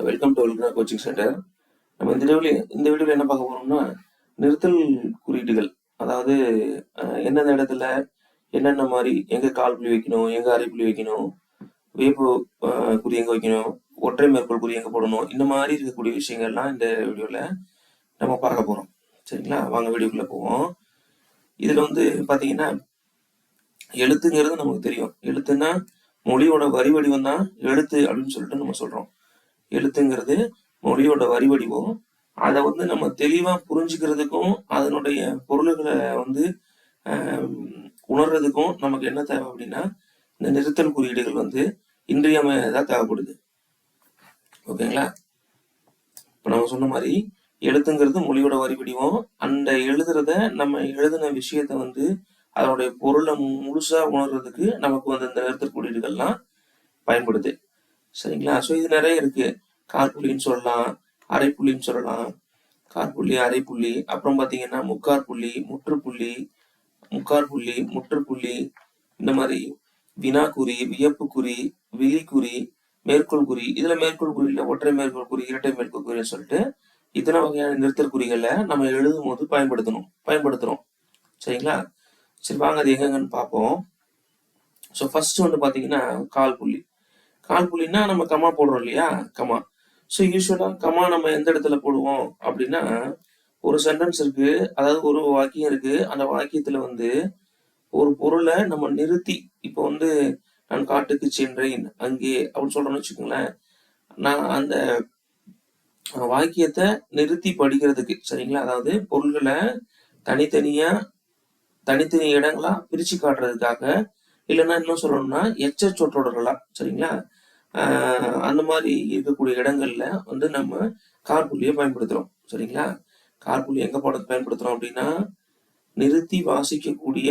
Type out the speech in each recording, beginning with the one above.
Welcome to வெல்கனா coaching centre நம்ம இந்த வீடியோவில் இந்த வீடியோவில் என்ன பார்க்க போகிறோம்னா நிறுத்தல் குறியீடுகள். அதாவது எந்தெந்த இடத்துல என்னென்ன மாதிரி எங்கே கால் புள்ளி வைக்கணும் எங்கே அரை புள்ளி வைக்கணும் வேப்பு குறி எங்கே வைக்கணும் ஒற்றை மேற்கோள் குறி எங்கே போடணும் இந்த மாதிரி இருக்கக்கூடிய விஷயங்கள்லாம் இந்த வீடியோவில் நம்ம பார்க்க போகிறோம் சரிங்களா? வாங்க வீடியோக்குள்ளே போவோம். இதில் வந்து பார்த்தீங்கன்னா எழுத்துங்கிறது நமக்கு தெரியும். எழுத்துன்னா மொழியோட வரி வடிவம் தான் எழுத்து அப்படின்னு சொல்லிட்டு நம்ம சொல்கிறோம் எழுத்துங்கிறது மொழியோட வரி வடிவம். அதை வந்து நம்ம தெளிவா புரிஞ்சுக்கிறதுக்கும் அதனுடைய பொருள்களை வந்து ஆஹ், உணர்றதுக்கும் நமக்கு என்ன தேவை அப்படின்னா இந்த நிறுத்தல் குறியீடுகள் வந்து இன்றியமையாதா தேவைப்படுது. ஓகேங்களா? இப்போ நம்ம சொன்ன மாதிரி எழுத்துங்கிறது மொழியோட வரி வடிவம். அந்த எழுதுறத நம்ம எழுதின விஷயத்த வந்து அதனுடைய பொருளை முழுசா உணர்றதுக்கு நமக்கு வந்து இந்த நிறுத்தல் குறியீடுகள்லாம் பயன்படுது. சரிங்களா? ஸோ இது நிறைய இருக்கு. கார்புள்ளின்னு சொல்லலாம் அரைப்புள்ளின்னு சொல்லலாம். கார்புள்ளி அரைப்புள்ளி. அப்புறம் பார்த்தீங்கன்னா முக்கார் புள்ளி முற்றுப்புள்ளி முக்கார் புள்ளி முற்றுப்புள்ளி. இந்த மாதிரி வினாக்குறி வியப்புக்குறி விழிக்குறி மேற்கோள் குறி. இதுல மேற்கோள் குறியில் ஒற்றை மேற்கோள் குறி இரட்டை மேற்கோள் குறின்னு சொல்லிட்டு இத்தனை வகையான நிறுத்தற்குறிகளை நம்ம எழுதும் போது பயன்படுத்தணும் பயன்படுத்துறோம். சரிங்களா? சரி வாங்க அது எங்கெங்கன்னு பார்ப்போம். ஸோ ஃபர்ஸ்ட் வந்து பார்த்தீங்கன்னா கால் புள்ளி கால் நம்ம கமா போடுறோம் இல்லையா? கமா ஸோ யூஸ்வலா கமா நம்ம எந்த இடத்துல போடுவோம் அப்படின்னா ஒரு சென்டென்ஸ் இருக்கு அதாவது ஒரு வாக்கியம் இருக்கு அந்த வாக்கியத்துல வந்து ஒரு பொருளை நம்ம நிறுத்தி இப்போ வந்து நான் காட்டுக்கு சென்றேன் அங்கே அப்படின்னு சொல்றோம்னு வச்சுக்கோங்களேன். நான் அந்த வாக்கியத்தை நிறுத்தி படிக்கிறதுக்கு சரிங்களா? அதாவது பொருள்களை தனித்தனியா தனித்தனி இடங்களா பிரிச்சு காட்டுறதுக்காக இல்லைன்னா இன்னும் சொல்லணும்னா எச்ச சொற்றொடர்களா சரிங்களா? அந்த மாதிரி இருக்கக்கூடிய இடங்கள்ல வந்து நம்ம கார்புள்ளியை பயன்படுத்துறோம். சரிங்களா? கார்புள்ளி எங்க போட பயன்படுத்துறோம் அப்படின்னா நிறுத்தி வாசிக்கக்கூடிய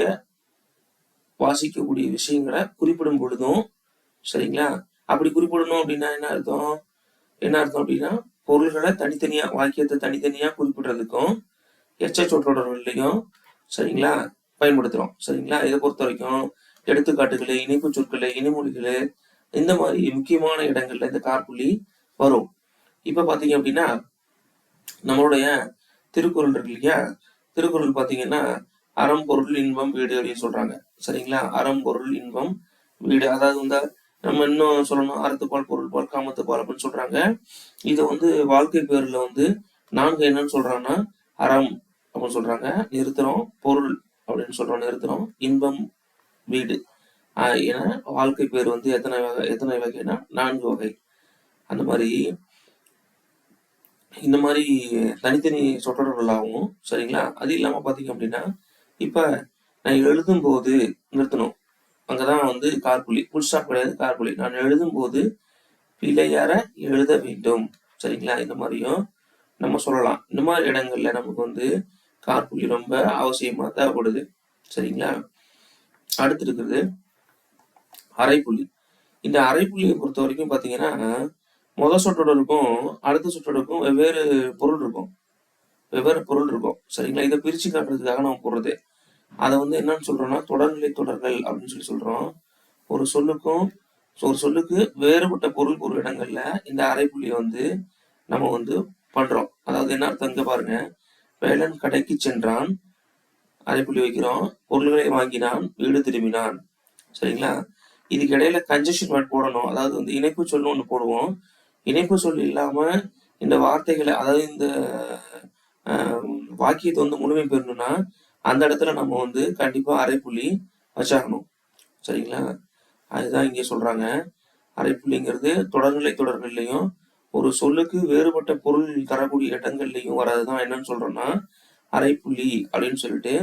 வாசிக்கக்கூடிய விஷயங்களை குறிப்பிடும் பொழுதும் சரிங்களா? அப்படி குறிப்பிடணும் அப்படின்னா என்ன அர்த்தம்? என்ன அர்த்தம் அப்படின்னா பொருள்களை தனித்தனியா வாக்கியத்தை தனித்தனியா குறிப்பிடுறதுக்கும் எச்ச சொற்றொடர்களையும் சரிங்களா பயன்படுத்துறோம். சரிங்களா? இதை பொறுத்த வரைக்கும் எடுத்துக்காட்டுகளை இணைப்பு சொற்களை இனிமொழிகள் இந்த மாதிரி முக்கியமான இடங்கள்ல இந்த கார்புள்ளி வரும். இப்ப பாத்தீங்க அப்படின்னா நம்மளுடைய திருக்குறள் இருக்கு இல்லையா? திருக்குறள் பாத்தீங்கன்னா அறம் பொருள் இன்பம் வீடு அப்படின்னு சொல்றாங்க. சரிங்களா? அறம் பொருள் இன்பம் வீடு. அதாவது வந்து நம்ம இன்னும் சொல்லணும் அறத்துப்பால் பொருள் பால் காமத்துப்பால் அப்படின்னு சொல்றாங்க. இது வந்து வாழ்க்கை பேர்ல வந்து நான்கு என்னன்னு சொல்றாங்கன்னா அறம் அப்படின்னு சொல்றாங்க. நிறுத்துறோம் பொருள் அப்படின்னு சொல்றோம் நிறுத்துறோம் இன்பம் வீடு. ஏன்னா வாழ்க்கை பேர் வந்து எத்தனை வகை எத்தனை வகைனா நான்கு வகை. அந்த மாதிரி இந்த மாதிரி தனித்தனி சொற்றொடர்களாகவும் சரிங்களா? அது இல்லாமல் பார்த்தீங்க அப்படின்னா இப்போ நான் எழுதும் போது நிறுத்தணும். அங்கதான் வந்து கார்புலி புல் ஸ்டாப் கிடையாது கார்புலி. நான் எழுதும் போது பிழையற எழுத வேண்டும். சரிங்களா? இந்த மாதிரியும் நம்ம சொல்லலாம். இந்த மாதிரி இடங்கள்ல நமக்கு வந்து கார்புலி ரொம்ப அவசியமாக தேவைப்படுது. சரிங்களா? அடுத்து இருக்கிறது அரைப்புள்ளி. இந்த அரைப்புள்ளியை பொறுத்த வரைக்கும் பார்த்தீங்கன்னா முத சொற்றொடருக்கும் அடுத்த சொற்றொடருக்கும் வெவ்வேறு பொருள் இருக்கும். வெவ்வேறு பொருள் இருக்கும். சரிங்களா? இதை பிரித்து காட்டுறதுக்காக நம்ம போடுறது. அதை வந்து என்னன்னு சொல்றோம்னா தொடர்நிலை தொடர்கள் அப்படின்னு சொல்லி சொல்றோம். ஒரு சொல்லுக்கும் ஒரு சொல்லுக்கு வேறுபட்ட பொருள் ஒரு இடங்கள்ல இந்த அரைப்புள்ளியை வந்து நம்ம வந்து பண்றோம். அதாவது என்ன அர்த்தம்? இங்க பாருங்க. வேலன் கடைக்கு சென்றான். அரைப்புள்ளி வைக்கிறோம் பொருள்களை வாங்கினான். வீடு திரும்பினான். சரிங்களா? இதுக்கு இடையில கன்ஜெஷன் வேர்ட் போடணும். அதாவது வந்து இணைப்பு சொல்லு ஒன்று போடுவோம். இணைப்பு சொல் இல்லாம இந்த வார்த்தைகளை அதாவது இந்த ஆஹ், வாக்கியத்தை வந்து முழுமை பெறணும்னா அந்த இடத்துல நம்ம வந்து கண்டிப்பா அரைப்புள்ளி வச்சாகணும். சரிங்களா? அதுதான் இங்கே சொல்றாங்க. அரைப்புள்ளிங்கிறது தொடர்நிலை தொடர்கள்லையும் ஒரு சொல்லுக்கு வேறுபட்ட பொருள் தரக்கூடிய இடங்கள்லையும் வர்றதுதான். என்னன்னு சொல்றோம்னா அரைப்புள்ளி அப்படின்னு சொல்லிட்டு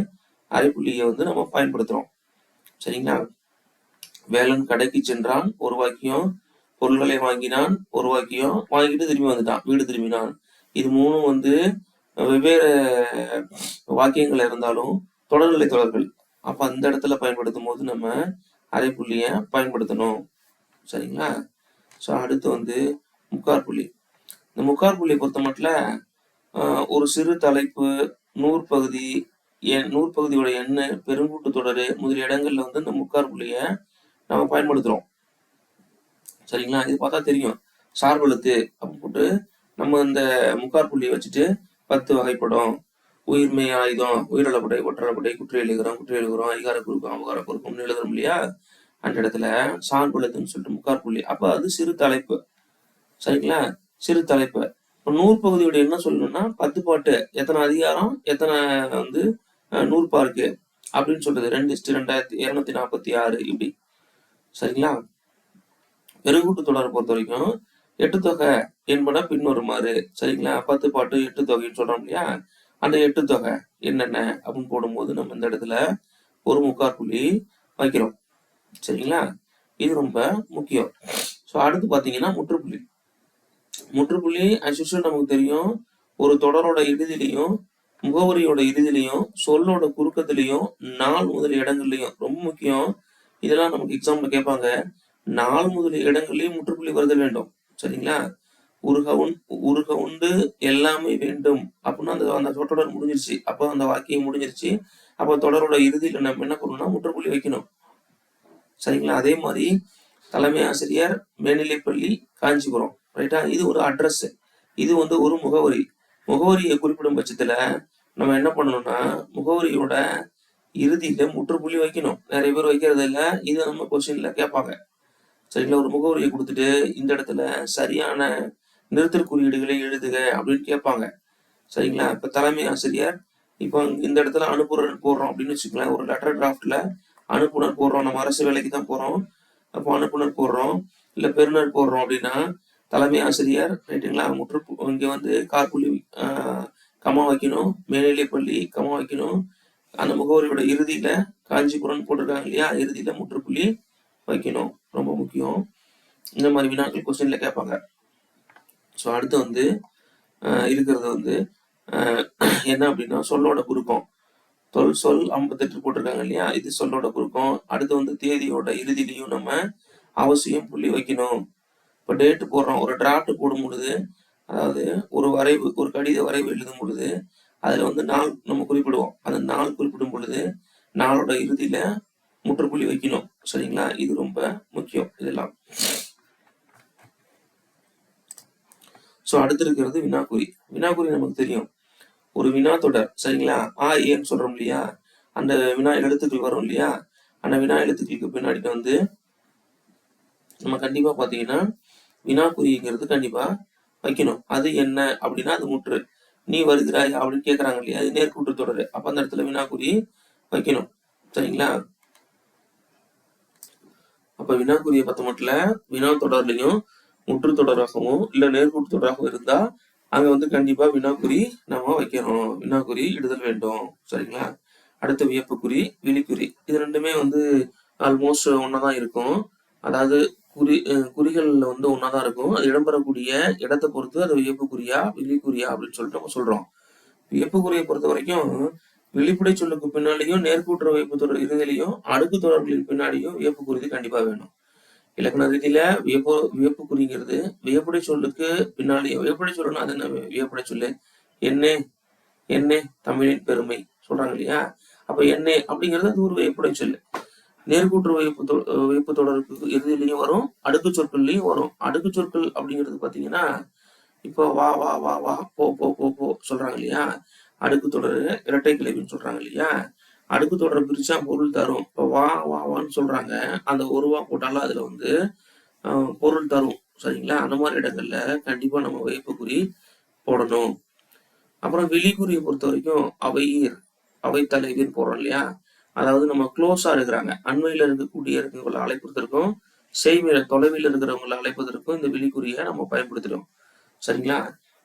அரைப்புள்ளியை வந்து நம்ம பயன்படுத்துறோம். சரிங்களா? வேலன் கடைக்கு சென்றான் ஒரு வாக்கியம் பொருள்களை வாங்கினான் ஒரு வாக்கியம் வாங்கிட்டு திரும்பி வந்துட்டான் வீடு திரும்பினான். இது மூணும் வந்து வெவ்வேறு வாக்கியங்கள் இருந்தாலும் தொடர்நிலை தொடர்கள். அப்ப அந்த இடத்துல பயன்படுத்தும் போது நம்ம அரைப்புள்ளிய பயன்படுத்தணும். சரிங்களா? ஸோ அடுத்து வந்து முக்கார் புள்ளி. இந்த முக்கார் புள்ளியை பொறுத்த மட்டும் ஒரு சிறு தலைப்பு நூற்பகுதி எண் நூற்பகுதியோட எண்ணு பெருங்கூட்டு தொடர் முதலிய இடங்கள்ல வந்து இந்த முக்கார் புள்ளியை நம்ம பயன்படுத்துறோம். சரிங்களா? இது பார்த்தா தெரியும். சார்பெழுத்து அப்படின்னு போட்டு நம்ம இந்த முக்கார் புள்ளியை வச்சுட்டு பத்து வகைப்படும். உயிர்மை ஆயுதம் உயிரிழப்படை ஒற்றலப்படை குற்ற எழுகிறோம் குற்ற எழுகிறோம் அதிகார குறுக்கம் அவகார குறுக்கம்னு எழுதுறோம் இல்லையா? அந்த இடத்துல சார்பெழுத்துன்னு சொல்லிட்டு முக்கார் புள்ளி. அப்ப அது சிறு தலைப்பு. சரிங்களா? சிறு தலைப்பு. இப்போ நூற்பகுதியோட என்ன சொல்லணும்னா பத்து பாட்டு. எத்தனை அதிகாரம் எத்தனை வந்து நூற்பா இருக்கு அப்படின்னு சொல்றது. ரெண்டு இஸ்டு ரெண்டாயிரத்தி இருநூத்தி நாற்பத்தி ஆறு. இப்படி சரிங்களா? பெருங்கூட்டு தொடரை பொறுத்த வரைக்கும் எட்டு தொகை என்பன பின்வருமாறு. சரிங்களா? பத்து பாட்டு எட்டு தொகைன்னு சொல்றோம் இல்லையா? அந்த எட்டு தொகை என்னென்ன அப்படின்னு போடும்போது நம்ம இந்த இடத்துல ஒரு முக்கால் புள்ளி வைக்கிறோம். சரிங்களா? இது ரொம்ப முக்கியம். ஸோ அடுத்து பார்த்தீங்கன்னா முற்றுப்புள்ளி. முற்றுப்புள்ளி அசுஷன் நமக்கு தெரியும் ஒரு தொடரோட இறுதியிலையும் முகவரியோட இறுதியிலையும் சொல்லோட குறுக்கத்திலையும் நாள் முதல் இடங்கள்லையும் ரொம்ப முக்கியம். இதெல்லாம் நமக்கு எக்ஸாம்ல கேட்பாங்க நாள் முதல் இடங்கள்லையும் முற்றுப்புள்ளி வருத வேண்டும். சரிங்களா? உருக உண் உருக உண்டு எல்லாமே வேண்டும். அப்படின்னு அந்த அந்த சொற்றொடர் முடிஞ்சிருச்சு. அப்போ அந்த வாக்கியம் முடிஞ்சிருச்சு. அப்போ தொடரோட இறுதியில நம்ம என்ன பண்ணணும்னா முற்றுப்புள்ளி வைக்கணும். சரிங்களா? அதே மாதிரி தலைமை ஆசிரியர் மேல்நிலைப்பள்ளி காஞ்சிபுரம். ரைட்டா இது ஒரு அட்ரஸ் இது வந்து ஒரு முகவரி. முகவரியை குறிப்பிடும் பட்சத்துல நம்ம என்ன பண்ணணும்னா முகவரியோட இறுதியில முற்றுப்புள்ளி வைக்கணும். நிறைய பேர் வைக்கிறது இல்ல. இது நம்ம கொஸ்டின்ல கேட்பாங்க. சரிங்களா? ஒரு முகவரியை கொடுத்துட்டு இந்த இடத்துல சரியான நிறுத்தல் குறியீடுகளை எழுதுக அப்படின்னு கேட்பாங்க. சரிங்களா? இப்ப தலைமை ஆசிரியர் இப்போ இந்த இடத்துல அனுப்புனர் போடுறோம் அப்படின்னு வச்சுக்கலாம் ஒரு லெட்டர் டிராஃப்ட்ல அனுப்புனர் போடுறோம். நம்ம அரசு வேலைக்கு தான் போறோம். அப்போ அனுப்புனர் போடுறோம். இல்ல பெருநர் போடுறோம் அப்படின்னா தலைமை ஆசிரியர் ரைட்டுங்களா முற்று இங்க வந்து கார்புள்ளி ஆஹ், கமா வைக்கணும். மேல்நிலை பள்ளி கமா வைக்கணும். அந்த முகவரியோட இறுதியில காஞ்சிபுரம் போட்டிருக்காங்க இல்லையா? இறுதியில முற்றுப்புள்ளி வைக்கணும். ரொம்ப முக்கியம். இந்த மாதிரி வினாக்கள் கொஸ்டின்ல கேட்பாங்க. ஸோ அடுத்து வந்து ஆஹ், இருக்கிறது வந்து ஆஹ், என்ன அப்படின்னா சொல்லோட குறுக்கம். தொல் சொல் ஐம்பத்தெட்டு போட்டிருக்காங்க இல்லையா? இது சொல்லோட குறுக்கம். அடுத்து வந்து தேதியோட இறுதியிலையும் நம்ம அவசியம் புள்ளி வைக்கணும். இப்போ டேட்டு போடுறோம். ஒரு டிராஃப்ட் போடும் பொழுது அதாவது ஒரு வரைவு ஒரு கடித வரைவு எழுதும் பொழுது அதுல வந்து நாள் நம்ம குறிப்பிடுவோம். அந்த நாள் குறிப்பிடும் பொழுது நாளோட இறுதியில முற்றுப்புள்ளி வைக்கணும். சரிங்களா? இது ரொம்ப முக்கியம் இதெல்லாம். ஸோ அடுத்து இருக்கிறது வினாக்குறி. வினாக்குறி நமக்கு தெரியும். ஒரு வினா தொடர். சரிங்களா? ஆ ஏன்னு சொல்றோம் இல்லையா? அந்த வினா எழுத்துக்கள் வரும் இல்லையா? அந்த வினா எழுத்துக்களுக்கு பின்னாடி வந்து நம்ம கண்டிப்பா பாத்தீங்கன்னா வினாக்குறிங்கிறது கண்டிப்பா வைக்கணும். அது என்ன? அப்படின்னா அது முற்று. நீ வருகிறாய்? அப்படின்னு கேட்கறாங்க இல்லையா? அது நேர்கூட்டு தொடர். அப்ப அந்த இடத்துல வினாக்குறி வைக்கணும். சரிங்களா? அப்ப வினாக்குரிய பத்த மட்டும் வினா தொடர்லையும் முற்று தொடராகவும் இல்ல நேர்கூட்டு தொடராகவும் இருந்தா அங்க வந்து கண்டிப்பா வினாக்குறி நம்ம வைக்கிறோம் வினாக்குறி இடுதல் வேண்டும். சரிங்களா? அடுத்த வியப்புக்குறி விழிக்குறி. இது ரெண்டுமே வந்து ஆல்மோஸ்ட் ஒன்னாதான் இருக்கும். அதாவது குறி அஹ் குறிகள்ல வந்து ஒன்னாதான் இருக்கும். அது இடம்பெறக்கூடிய இடத்தை பொறுத்து அது வியப்புக்குறியா விழிக்குறியா அப்படின்னு சொல்லிட்டு நம்ம சொல்றோம். வியப்புக்குறியை பொறுத்த வரைக்கும் வெளிப்படை சொல்லுக்கு பின்னாலேயும் நேர்கூட்டுற வைப்பு தொடர் இறுதியிலையும் அடுக்கு தொடர்களின் பின்னாடியும் வியப்புக்குறிது கண்டிப்பா வேணும். இலக்கண ரீதியில வியப்பு வியப்புக்குறிங்கிறது வியப்புடை சொல்லுக்கு பின்னாலேயும் வியப்படை சொல்லுன்னா அது என்ன? வியப்படை சொல்லு. என்ன என்ன தமிழின் பெருமை சொல்றாங்க இல்லையா? அப்ப என்ன அப்படிங்கிறது அது ஒரு வியப்புடை சொல்லு. நேர்கூற்று வைப்பு தொ- தொடருக்கு இறுதியிலையும் வரும் அடுக்கு சொற்கள்லையும் வரும். அடுக்கு சொற்கள் அப்படிங்கிறது பாத்தீங்கன்னா இப்போ வா வா வா வா போ போ போ போ சொல்றாங்க இல்லையா? அடுக்கு தொடர் இரட்டை கிளைவின்னு சொல்றாங்க இல்லையா? அடுக்கு தொடரை பிரிச்சா பொருள் தரும். இப்போ வா வா வான்னு சொல்றாங்க. அந்த ஒரு வா போட்டாலும் அதுல வந்து பொருள் தரும். சரிங்களா? அந்த மாதிரி இடங்கள்ல கண்டிப்பா நம்ம வைப்புக்குறி போடணும். அப்புறம் வெளிக்குறியை பொறுத்த வரைக்கும் அவையீர் அவை தலைவீர் போடுறோம் இல்லையா? அதாவது நம்ம க்ளோஸா இருக்கிறாங்க. அண்மையில இருக்கக்கூடிய இருக்கவங்களை அழைப்பதற்கும் செய்மையில தொலைவில் இருக்கிறவங்களை அழைப்பதற்கும் இந்த விழிக்குறியை நம்ம பயன்படுத்திடும் சரிங்களா?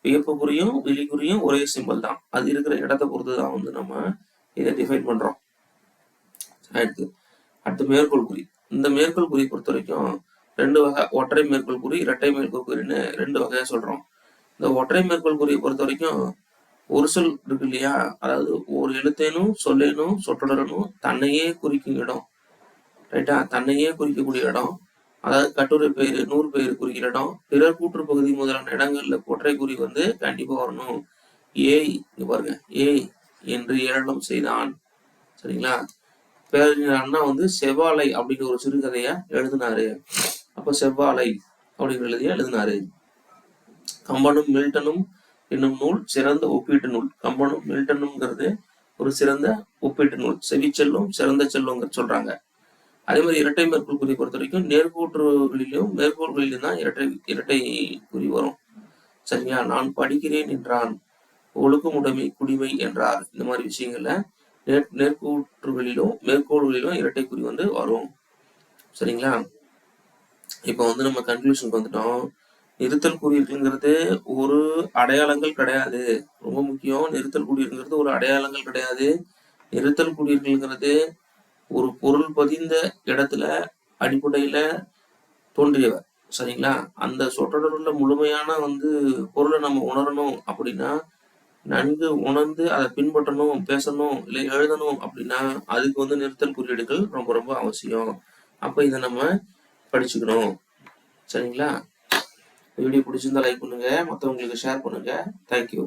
வியப்புக்குறியும் வெளிக்குறியும் ஒரே சிம்பிள் தான். அது இருக்கிற இடத்தை பொறுத்து தான் வந்து நம்ம இதை டிஃபைன் பண்றோம். அடுத்து அடுத்து மேற்கோள் குறி. இந்த மேற்கோள் குறி பொறுத்த வரைக்கும் ரெண்டு வகை ஒற்றை மேற்கோள் குறி இரட்டை மேற்கோள் குறின்னு ரெண்டு வகையா சொல்றோம். இந்த ஒற்றை மேற்கோள் குறியை பொறுத்த வரைக்கும் ஒரு சொல் இருக்கு இல்லையா? அதாவது ஒரு எழுத்தேனும் சொல்லேனும் சொற்றொடரனும் தன்னையே குறிக்கும் இடம். ரைட்டா தன்னையே குறிக்கக்கூடிய இடம். அதாவது கட்டுரை பெயர் நூறு பெயர் குறிக்கிற இடம். பிறர் கூற்று பகுதி முதலான இடங்கள்ல கொற்றை குறி வந்து கண்டிப்பா வரணும். ஏய் இங்க பாருங்க. ஏய் என்று ஏளனம் செய்தான். சரிங்களா? பேரறிஞர் அண்ணா வந்து செவ்வாழை அப்படிங்கிற ஒரு சிறுகதைய எழுதினாரு. அப்ப செவ்வாழை அப்படிங்கிற எழுதிய எழுதினாரு. கம்பனும் மில்டனும் என்னும் நூல் சிறந்த ஒப்பீட்டு நூல். கம்பனும் மில்டனுங்கிறது ஒரு சிறந்த ஒப்பீட்டு நூல். செவிச்செல்லும் சிறந்த செல்லுங்கிற சொல்றாங்க. அதே மாதிரி இரட்டை மேற்கோள் குறி பொறுத்த வரைக்கும் நேர்கூற்றுகளிலும் மேற்கோள்களிலும் தான் இரட்டை இரட்டை குறி வரும். சரியா? நான் படிக்கிறேன் என்றான். ஒழுக்கமுடைமை குடிமை என்றார். இந்த மாதிரி விஷயங்கள்ல நேர் நேர்கூற்றுகளிலும் மேற்கோள்களிலும் இரட்டை குறி வந்து வரும். சரிங்களா? இப்போ வந்து நம்ம கன்க்ளூஷனுக்கு வந்துட்டோம். நிறுத்தல் குறியீடுங்கிறது ஒரு அடையாளங்கள் கிடையாது. ரொம்ப முக்கியம். நிறுத்தல் குறியீடுங்கிறது ஒரு அடையாளங்கள் கிடையாது. நிறுத்தல் குறியீடுங்கிறது ஒரு பொருள் பதிந்த இடத்துல அடிப்படையில தோன்றியவர். சரிங்களா? அந்த சொற்றொடருள்ள முழுமையான வந்து பொருளை நம்ம உணரணும் அப்படின்னா நன்கு உணர்ந்து அதை பின்பற்றணும் பேசணும் இல்லை எழுதணும் அப்படின்னா அதுக்கு வந்து நிறுத்தல் குறியீடுகள் ரொம்ப ரொம்ப அவசியம். அப்ப இதை நம்ம படிச்சுக்கணும். சரிங்களா? வீடியோ பிடிச்சிருந்தா லைக் பண்ணுங்க. மற்றவங்களுக்கு ஷேர் பண்ணுங்க. தேங்க்யூ